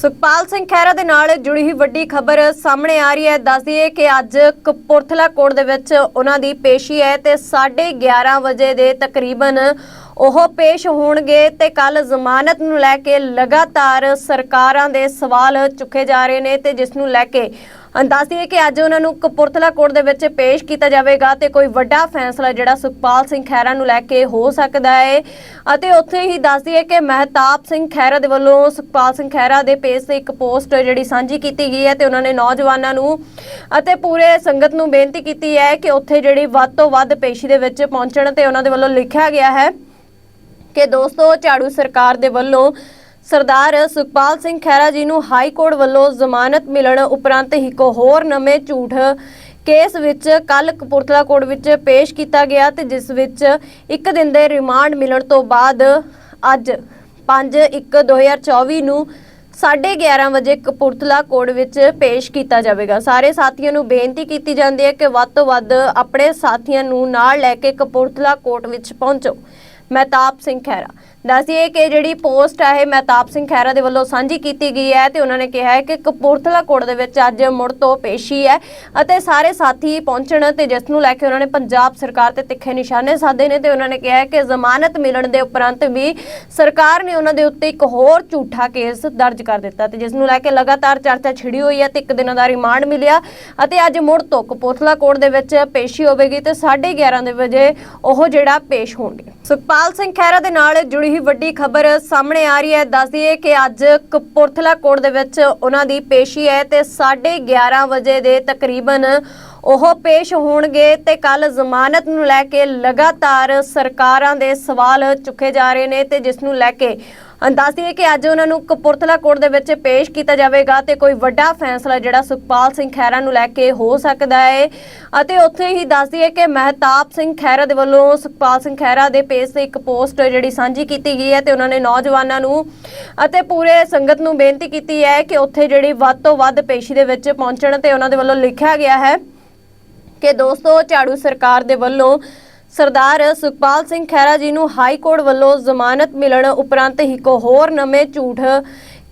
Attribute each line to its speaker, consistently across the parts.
Speaker 1: ਸੁਖਪਾਲ ਸਿੰਘ ਖਹਿਰਾ ਦੇ ਨਾਲ ਜੁੜੀ ਹੋਈ ਵੱਡੀ ਖਬਰ ਸਾਹਮਣੇ ਆ ਰਹੀ ਹੈ। ਦੱਸ ਦਈਏ ਕਿ ਅੱਜ ਕਪੂਰਥਲਾ ਕੋਰਟ ਦੇ ਵਿੱਚ ਉਹਨਾਂ ਦੀ ਪੇਸ਼ੀ ਹੈ ਤੇ 11:30 ਵਜੇ ਦੇ ਤਕਰੀਬਨ ਉਹ ਪੇਸ਼ ਹੋਣਗੇ ਤੇ ਕੱਲ ਜ਼ਮਾਨਤ ਨੂੰ ਲੈ ਕੇ ਲਗਾਤਾਰ ਸਰਕਾਰਾਂ ਦੇ ਸਵਾਲ ਚੁੱਕੇ ਜਾ ਰਹੇ ਨੇ ਤੇ ਜਿਸ ਨੂੰ ਲੈ ਕੇ ਦੱਸ ਦਈਏ ਕਿ ਅੱਜ ਉਹਨਾਂ ਨੂੰ ਕਪੂਰਥਲਾ ਕੋਰਟ ਦੇ ਵਿੱਚ ਪੇਸ਼ ਕੀਤਾ ਜਾਵੇਗਾ ਤੇ ਕੋਈ ਵੱਡਾ ਫੈਸਲਾ ਜਿਹੜਾ ਸੁਖਪਾਲ ਸਿੰਘ ਖਹਿਰਾ ਨੂੰ ਲੈ ਕੇ ਹੋ ਸਕਦਾ ਹੈ ਅਤੇ ਉੱਥੇ ਹੀ ਦੱਸ ਦਈਏ ਕਿ ਮਹਿਤਾਬ ਸਿੰਘ ਖਹਿਰਾ ਦੇ ਵੱਲੋਂ ਸੁਖਪਾਲ ਸਿੰਘ ਖਹਿਰਾ ਦੇ ਪੇਜ ਤੇ ਇੱਕ ਪੋਸਟ ਜਿਹੜੀ ਸਾਂਝੀ ਕੀਤੀ ਗਈ ਹੈ ਤੇ ਉਹਨਾਂ ਨੇ ਨੌਜਵਾਨਾਂ ਨੂੰ ਅਤੇ ਪੂਰੇ ਸੰਗਤ ਨੂੰ ਬੇਨਤੀ ਕੀਤੀ ਹੈ ਕਿ ਉੱਥੇ ਜਿਹੜੀ ਵੱਧ ਤੋਂ ਵੱਧ ਪੇਸ਼ੀ ਦੇ ਵਿੱਚ ਪਹੁੰਚਣ ਤੇ ਉਹਨਾਂ ਦੇ ਵੱਲੋਂ ਲਿਖਿਆ ਗਿਆ ਹੈ ਕਿ ਦੋਸਤੋ, ਝਾੜੂ ਸਰਕਾਰ ਦੇ ਵੱਲੋਂ ਸਰਦਾਰ ਸੁਖਪਾਲ ਸਿੰਘ ਖਹਿਰਾ ਜੀ ਨੂੰ ਹਾਈ ਕੋਰਟ ਵੱਲੋਂ ਜ਼ਮਾਨਤ ਮਿਲਣ ਉਪਰੰਤ ਇੱਕ ਹੋਰ ਨਵੇਂ ਝੂਠ ਕੇਸ ਵਿੱਚ ਕੱਲ ਕਪੂਰਥਲਾ ਕੋਰਟ ਵਿੱਚ ਪੇਸ਼ ਕੀਤਾ ਗਿਆ ਤੇ ਜਿਸ ਵਿੱਚ ਇੱਕ ਦਿਨ ਦੇ ਰਿਮਾਂਡ ਮਿਲਣ ਤੋਂ ਬਾਅਦ ਅੱਜ 5/1/2024 ਨੂੰ 11:30 ਵਜੇ ਕਪੂਰਥਲਾ ਕੋਰਟ ਵਿੱਚ ਪੇਸ਼ ਕੀਤਾ ਜਾਵੇਗਾ। ਸਾਰੇ ਸਾਥੀਆਂ ਨੂੰ ਬੇਨਤੀ ਕੀਤੀ ਜਾਂਦੀ ਹੈ ਕਿ ਵੱਧ ਤੋਂ ਵੱਧ ਆਪਣੇ ਸਾਥੀਆਂ ਨੂੰ ਨਾਲ ਲੈ ਕੇ ਕਪੂਰਥਲਾ ਕੋਰਟ ਵਿੱਚ ਪਹੁੰਚੋ। ਮਹਿਤਾਬ ਸਿੰਘ ਖਹਿਰਾ। ਦੱਸਿਏ ਕਿ ਜਿਹੜੀ ਪੋਸਟ ਹੈ ਇਹ ਮਹਿਤਾਬ ਸਿੰਘ ਖਹਿਰਾ ਦੇ ਵੱਲੋਂ ਸਾਂਝੀ ਕੀਤੀ ਗਈ ਹੈ ਤੇ ਉਹਨਾਂ ਨੇ ਕਿਹਾ ਹੈ ਕਿ ਕਪੂਰਥਲਾ ਕੋਰਟ ਦੇ ਵਿੱਚ ਅੱਜ ਮੁੜ ਤੋਂ ਪੇਸ਼ੀ ਹੈ ਅਤੇ ਸਾਰੇ ਸਾਥੀ ਪਹੁੰਚਣ ਤੇ ਜਿਸ ਨੂੰ ਲੈ ਕੇ ਉਹਨਾਂ ਨੇ ਪੰਜਾਬ ਸਰਕਾਰ ਤੇ ਤਿੱਖੇ ਨਿਸ਼ਾਨੇ ਸਾਧੇ ਨੇ ਤੇ ਉਹਨਾਂ ਨੇ ਕਿਹਾ ਹੈ ਕਿ ਜ਼ਮਾਨਤ ਮਿਲਣ ਦੇ ਉਪਰੰਤ ਵੀ ਸਰਕਾਰ ਨੇ ਉਹਨਾਂ ਦੇ ਉੱਤੇ ਇੱਕ ਹੋਰ ਝੂਠਾ ਕੇਸ ਦਰਜ ਕਰ ਦਿੱਤਾ ਤੇ ਜਿਸ ਨੂੰ ਲੈ ਕੇ ਲਗਾਤਾਰ ਚਰਚਾ ਛਿੜੀ ਹੋਈ ਹੈ ਤੇ ਇੱਕ ਦਿਨਾਂ ਦਾ ਰਿਮਾਂਡ ਮਿਲਿਆ ਅਤੇ ਅੱਜ ਮੁੜ ਤੋਂ ਕਪੂਰਥਲਾ ਕੋਰਟ ਦੇ ਵਿੱਚ ਪੇਸ਼ੀ ਹੋਵੇਗੀ ਤੇ 11:30 ਦੇ ਵਜੇ ਉਹ ਜਿਹੜਾ ਪੇਸ਼ ਹੋਣਗੇ। ਸੁਖਪਾਲ ਸਿੰਘ ਖਹਿਰਾ ਦੇ ਨਾਲ ਜੁੜੀ ਹੋਈ ਵੱਡੀ ਖਬਰ ਸਾਹਮਣੇ ਆ ਰਹੀ ਹੈ। ਦੱਸ ਦਈਏ ਕਿ ਅੱਜ ਕਪੂਰਥਲਾ ਕੋਰਟ ਦੇ ਵਿੱਚ ਉਹਨਾਂ ਦੀ ਪੇਸ਼ੀ ਹੈ ਤੇ 11:30 ਵਜੇ ਦੇ ਤਕਰੀਬਨ ਉਹ ਪੇਸ਼ ਹੋਣਗੇ ਤੇ ਕੱਲ ਜ਼ਮਾਨਤ ਨੂੰ ਲੈ ਕੇ ਲਗਾਤਾਰ ਸਰਕਾਰਾਂ ਦੇ ਸਵਾਲ ਚੁੱਕੇ ਜਾ ਰਹੇ ਨੇ ਤੇ ਜਿਸ ਨੂੰ ਲੈ ਕੇ ਦੱਸ ਦਈਏ ਕਿ ਅੱਜ ਉਹਨਾਂ ਨੂੰ ਕਪੂਰਥਲਾ ਕੋਰਟ ਦੇ ਵਿੱਚ ਪੇਸ਼ ਕੀਤਾ ਜਾਵੇਗਾ ਤੇ ਕੋਈ ਵੱਡਾ ਫੈਸਲਾ ਜਿਹੜਾ ਸੁਖਪਾਲ ਸਿੰਘ ਖਹਿਰਾ ਨੂੰ ਲੈ ਕੇ ਹੋ ਸਕਦਾ ਹੈ ਅਤੇ ਉੱਥੇ ਹੀ ਦੱਸ ਦਈਏ ਕਿ ਮਹਿਤਾਬ ਸਿੰਘ ਖਹਿਰਾ ਦੇ ਵੱਲੋਂ ਸੁਖਪਾਲ ਸਿੰਘ ਖਹਿਰਾ ਦੇ ਪੇਜ ਤੇ ਇੱਕ ਪੋਸਟ ਜਿਹੜੀ ਸਾਂਝੀ ਕੀਤੀ ਗਈ ਹੈ ਤੇ ਉਹਨਾਂ ਨੇ ਨੌਜਵਾਨਾਂ ਨੂੰ ਅਤੇ ਪੂਰੇ ਸੰਗਤ ਨੂੰ ਬੇਨਤੀ ਕੀਤੀ ਹੈ ਕਿ ਉੱਥੇ ਜਿਹੜੀ ਵੱਧ ਤੋਂ ਵੱਧ ਪੇਸ਼ੀ ਦੇ ਵਿੱਚ ਪਹੁੰਚਣ ਤੇ ਉਹਨਾਂ ਦੇ ਵੱਲੋਂ ਲਿਖਿਆ ਗਿਆ ਹੈ ਕਿ ਦੋਸਤੋ, ਝਾੜੂ ਸਰਕਾਰ ਦੇ ਵੱਲੋਂ ਸਰਦਾਰ ਸੁਖਪਾਲ ਸਿੰਘ ਖਹਿਰਾ ਜੀ ਨੂੰ ਹਾਈ ਕੋਰਟ ਵੱਲੋਂ ਜ਼ਮਾਨਤ ਮਿਲਣ ਉਪਰੰਤ ਇੱਕ ਹੋਰ ਨਵੇਂ ਝੂਠ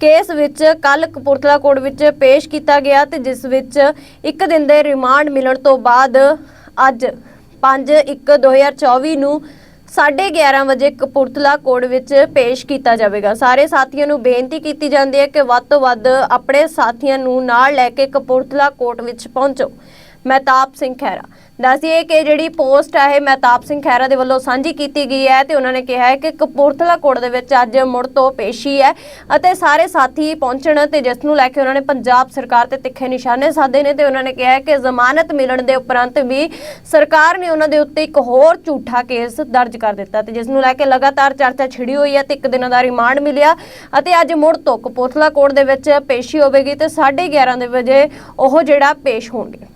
Speaker 1: ਕੇਸ ਵਿੱਚ ਕੱਲ ਕਪੂਰਥਲਾ ਕੋਰਟ ਵਿੱਚ ਪੇਸ਼ ਕੀਤਾ ਗਿਆ ਤੇ ਜਿਸ ਵਿੱਚ ਇੱਕ ਦਿਨ ਦੇ ਰਿਮਾਂਡ ਮਿਲਣ ਤੋਂ ਬਾਅਦ ਅੱਜ 5/1/2024 ਨੂੰ 11:30 ਵਜੇ ਕਪੂਰਥਲਾ ਕੋਰਟ ਵਿੱਚ ਪੇਸ਼ ਕੀਤਾ ਜਾਵੇਗਾ। ਸਾਰੇ ਸਾਥੀਆਂ ਨੂੰ ਬੇਨਤੀ ਕੀਤੀ ਜਾਂਦੀ ਹੈ ਕਿ ਵੱਧ ਤੋਂ ਵੱਧ ਆਪਣੇ ਸਾਥੀਆਂ ਨੂੰ ਨਾਲ ਲੈ ਕੇ ਕਪੂਰਥਲਾ ਕੋਰਟ ਵਿੱਚ ਪਹੁੰਚੋ। ਮਹਿਤਾਬ ਸਿੰਘ ਖਹਿਰਾ। ਦੱਸਿਏ ਕਿ ਜਿਹੜੀ ਪੋਸਟ ਹੈ ਇਹ ਮਹਿਤਾਬ ਸਿੰਘ ਖਹਿਰਾ ਦੇ ਵੱਲੋਂ ਸਾਂਝੀ ਕੀਤੀ ਗਈ ਹੈ ਤੇ ਉਹਨਾਂ ਨੇ ਕਿਹਾ ਹੈ ਕਿ ਕਪੂਰਥਲਾ ਕੋਰਟ ਦੇ ਵਿੱਚ ਅੱਜ ਮੁੜ ਤੋਂ ਪੇਸ਼ੀ ਹੈ ਅਤੇ ਸਾਰੇ ਸਾਥੀ ਪਹੁੰਚਣ ਤੇ ਜਿਸ ਨੂੰ ਲੈ ਕੇ ਉਹਨਾਂ ਨੇ ਪੰਜਾਬ ਸਰਕਾਰ ਤੇ ਤਿੱਖੇ ਨਿਸ਼ਾਨੇ ਸਾਧੇ ਨੇ ਤੇ ਉਹਨਾਂ ਨੇ ਕਿਹਾ ਕਿ ਜ਼ਮਾਨਤ ਮਿਲਣ ਦੇ ਉਪਰੰਤ ਵੀ ਸਰਕਾਰ ਨੇ ਉਹਨਾਂ ਦੇ ਉੱਤੇ ਇੱਕ ਹੋਰ ਝੂਠਾ ਕੇਸ ਦਰਜ ਕਰ ਦਿੱਤਾ ਤੇ ਜਿਸ ਨੂੰ ਲੈ ਕੇ ਲਗਾਤਾਰ ਚਰਚਾ ਛਿੜੀ ਹੋਈ ਹੈ ਤੇ ਇੱਕ ਦਿਨਾਂ ਦਾ ਰਿਮਾਂਡ ਮਿਲਿਆ ਅਤੇ ਅੱਜ ਮੁੜ ਤੋਂ ਕਪੂਰਥਲਾ ਕੋਰਟ ਦੇ ਵਿੱਚ ਪੇਸ਼ੀ ਹੋਵੇਗੀ ਤੇ 11:30 ਦੇ ਵਜੇ ਉਹ ਜਿਹੜਾ ਪੇਸ਼ ਹੋਣਗੇ।